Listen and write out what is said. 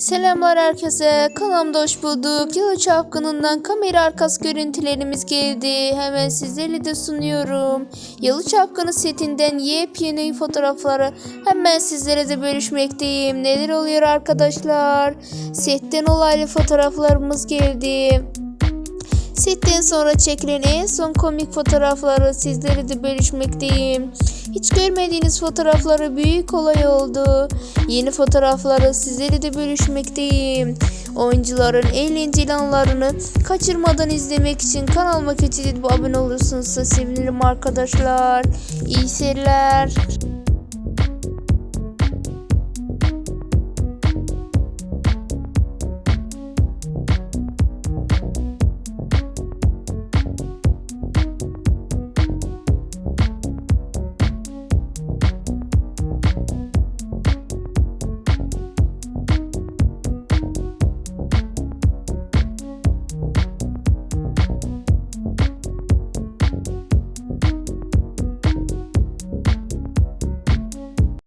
Selamlar herkese. Kanalımda hoş bulduk. Yalı Çapkını'ndan kamera arkası görüntülerimiz geldi. Hemen sizlerle de sunuyorum. Yalı Çapkını setinden yepyeni fotoğrafları hemen sizlere de bölüşmekteyim. Neler oluyor arkadaşlar? Setten olaylı fotoğraflarımız geldi. Setten sonra çekilen en son komik fotoğrafları sizlere de bölüşmekteyim. Hiç görmediğiniz fotoğrafları büyük olay oldu. Yeni fotoğrafları sizlere de bölüşmekteyim. Oyuncuların eğlenceli anlarını kaçırmadan izlemek için kanalıma keçidip abone olursunuz sevinirim arkadaşlar. İyi seyirler.